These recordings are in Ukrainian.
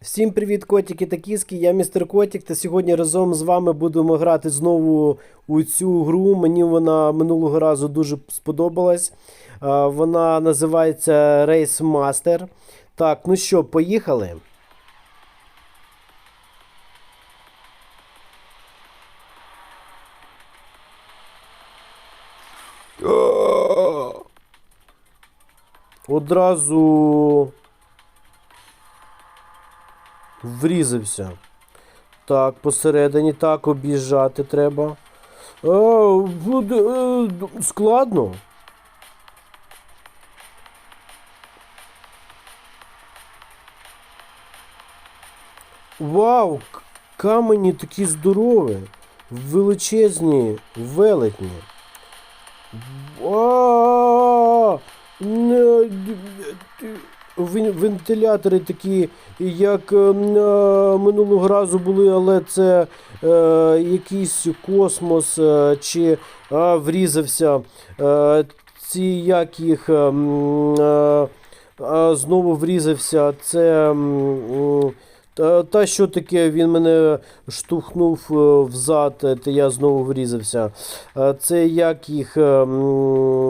Всім привіт, котики та кіски, я містер Котик, та сьогодні разом з вами будемо грати знову у цю гру. Мені вона минулого разу дуже сподобалась. Вона називається Race Master. Так, ну що, поїхали. Одразу врізався. Так, посередині так об'їжджати треба. Е, буде е, складно. Вау! Камені такі здорові, величезні, велетні. Вентилятори такі, як е, е, минулого разу були, але це е, якийсь космос е, чи а, врізався. Е, ці як їх е, е, знову врізався. Це. м, та, що таке, він мене штовхнув е, взад, е, та я знову врізався. Е, Це як їх е,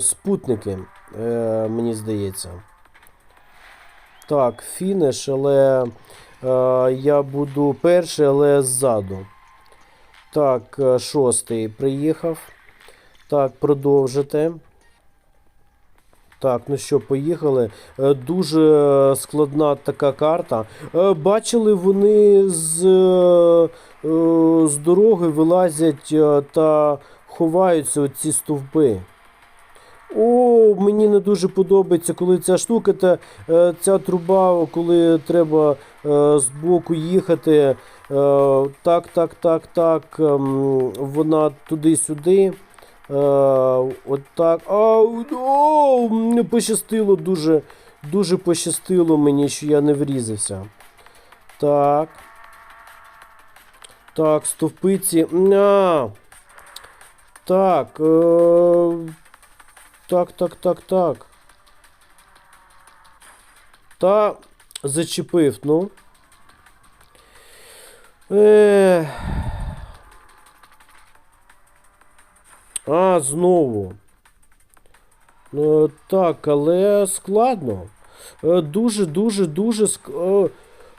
спутники, е, мені здається. Так, фініш, але е, я буду перший, але ззаду. Так, е, шостий приїхав. Так, продовжити. Так, ну що, поїхали. Е, Дуже складна така карта. Е, Бачили, вони з, з дороги вилазять та ховаються оці стовпи. О, мені не дуже подобається, коли ця штука, та, е, ця труба, коли треба е, з боку їхати. Е, так, так, так, так. ем, вона туди-сюди. От так. Ау, о, не пощастило дуже. Дуже пощастило мені, що я не врізався. Так. Так, стовпиці. А. Так. Е, так, так, так, так. Та зачепив, ну. Ех. А, знову. Е, так, але складно. Е, дуже, дуже, дуже ск... е,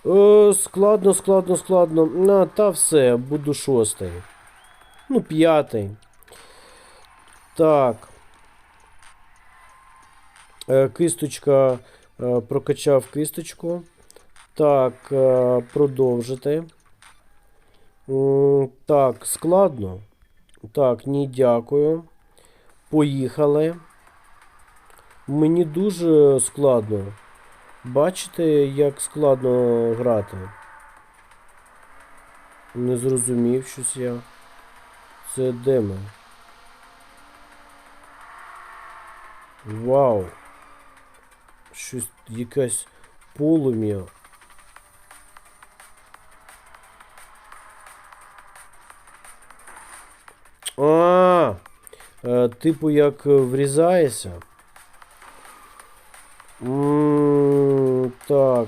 е, складно, складно, складно. На, та все, буду шостий. Ну, п'ятий. Так. Е, Кисточка е, прокачав кисточку. Так, е, продовжити. Так, складно. Так, ні, дякую. Поїхали. Мені дуже складно. Бачите, як складно грати? Не зрозумів щось я. Це де ми? Вау. Щось якесь полум'я. А, е, типу як врізаєшся. М, Так.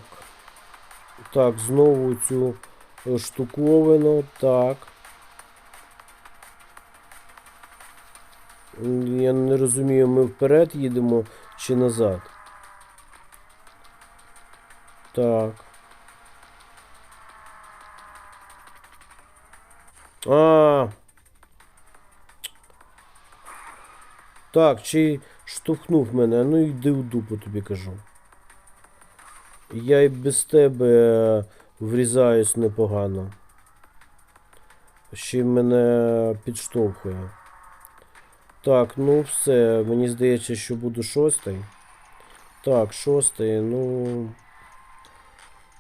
Так, знову цю штуковину. Так. Я не розумію, ми вперед їдемо чи назад. Так. А. Так, чи штовхнув мене, ну йди в дупу тобі кажу. Я і без тебе е, врізаюсь непогано. Ще мене підштовхує. Так, ну все, мені здається, що буду шостий. Так, шостий, ну.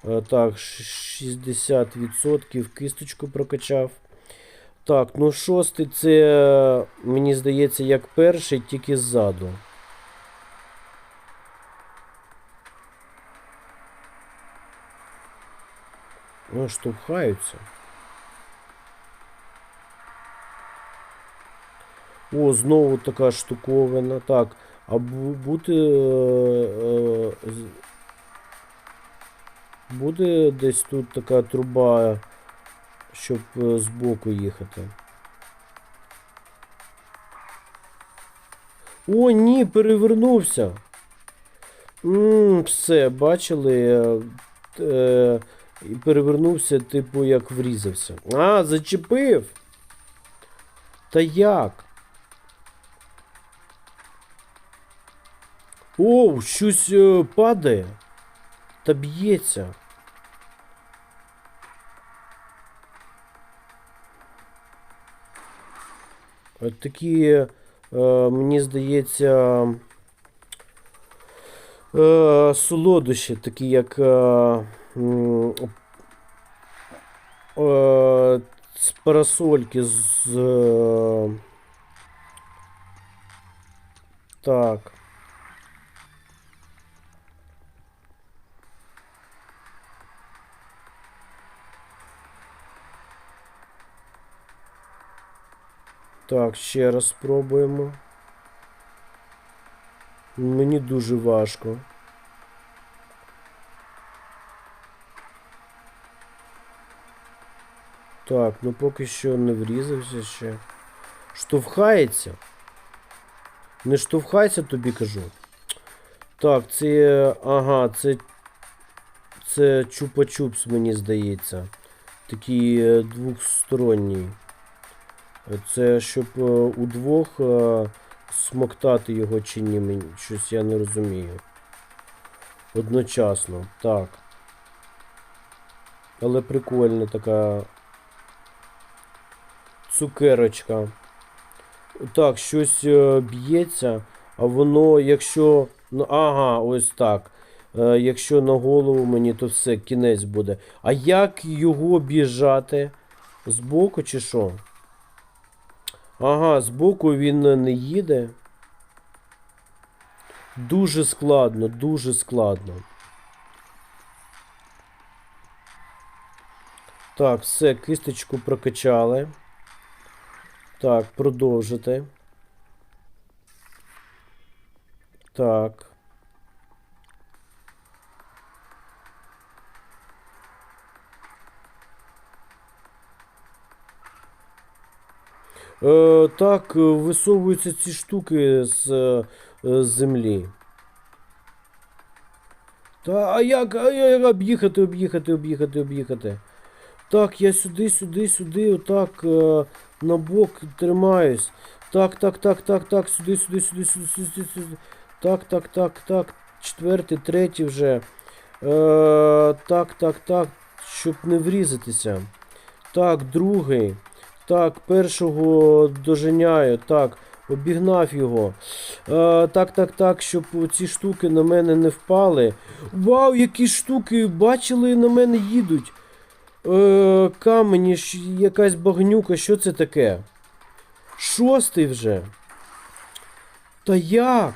Е, Так, 60% кисточку прокачав. Так, ну шостий це, мені здається, як перший, тільки ззаду. Ну, штовхаються. О, знову така штуковина. Так, а бути. Е, е, Буде десь тут така труба, щоб е, збоку їхати. О, ні, перевернувся. Ммм, все, бачили. е, е, і перевернувся, типу, як врізався. А, зачепив. Та як? Оу, щось е, падає. Та б'ється. Такі, е, мені здається, е, солодощі, такі як е, з парасольки з. Так. Так, ще раз спробуємо. Мені дуже важко. Так, ну поки що не врізався ще. Штовхається. Не штовхайся, тобі кажу. Так, це. Ага, це. Це чупа-чупс, мені здається. Такий е, двохсторонній. Це щоб е, удвох е, смоктати його чи ні, щось я не розумію. Одночасно, так. Але прикольна така цукерочка. Так, щось е, б'ється, а воно, якщо. Ну, ага, ось так. Якщо на голову мені, то все, кінець буде. А як його біжати? Збоку чи що? Ага, збоку він не їде. Дуже складно, дуже складно. Так, все, кисточку прокачали. Так, продовжити. Так. Так, е, висовуються ці штуки з, е, землі. Та, а як, а як об'їхати, об'їхати, об'їхати, об'їхати. Так, я сюди, сюди, сюди, отак е, на бок тримаюсь. Так, так, так, так, так, сюди, сюди, сюди, сюди, сюди, сюди. Так, так, так, так. Четвертий, третій вже. Е, так, так, так. Щоб не врізатися. Так, другий. Так, першого доженяю. Так, обігнав його. Е, так, так, так, щоб ці штуки на мене не впали. Вау, які штуки! Бачили, на мене їдуть. Е, камені, якась багнюка, що це таке? Шостий вже. Та як?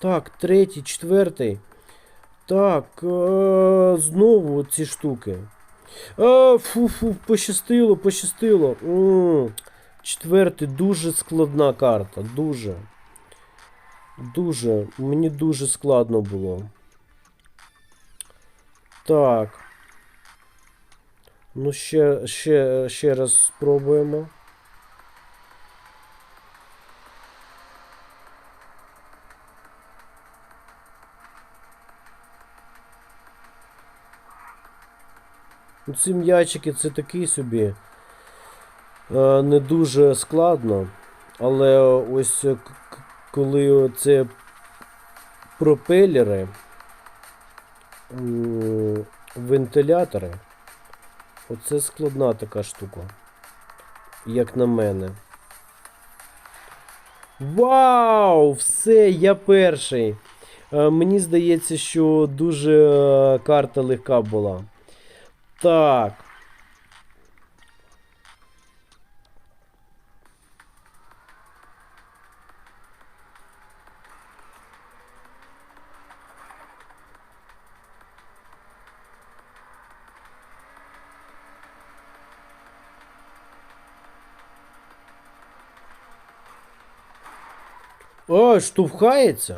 Так, третій, четвертий. Так, е, знову ці штуки. А, фу, фу, пощастило, пощастило. Четвертий, дуже складна карта. Дуже. Дуже. Мені дуже складно було. Так. Ну, ще, ще, ще раз спробуємо. Ці м'ячики це такий собі е, не дуже складно. Але ось е, коли це пропелери, вентилятори, оце складна така штука. Як на мене. Вау! Все, я перший. Е, Мені здається, що дуже карта легка була. Так. О, штовхається.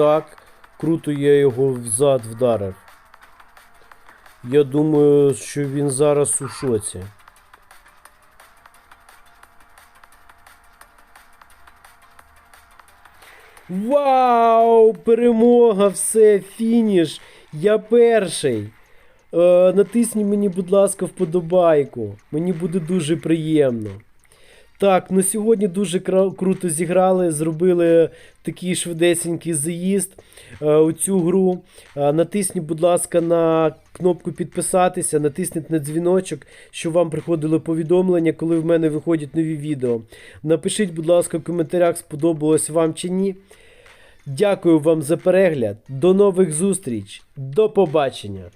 Так, круто я його взад вдарив. Я думаю, що він зараз у шоці. Вау! Перемога! Все, фініш! Я перший. Е, натисніть мені, будь ласка, вподобайку. Мені буде дуже приємно. Так, ну сьогодні дуже круто зіграли, зробили такий швидесенький заїзд е, у цю гру. Е, натисніть, будь ласка, на кнопку підписатися, натисніть на дзвіночок, щоб вам приходили повідомлення, коли в мене виходять нові відео. Напишіть, будь ласка, в коментарях, сподобалось вам чи ні. Дякую вам за перегляд. До нових зустріч. До побачення.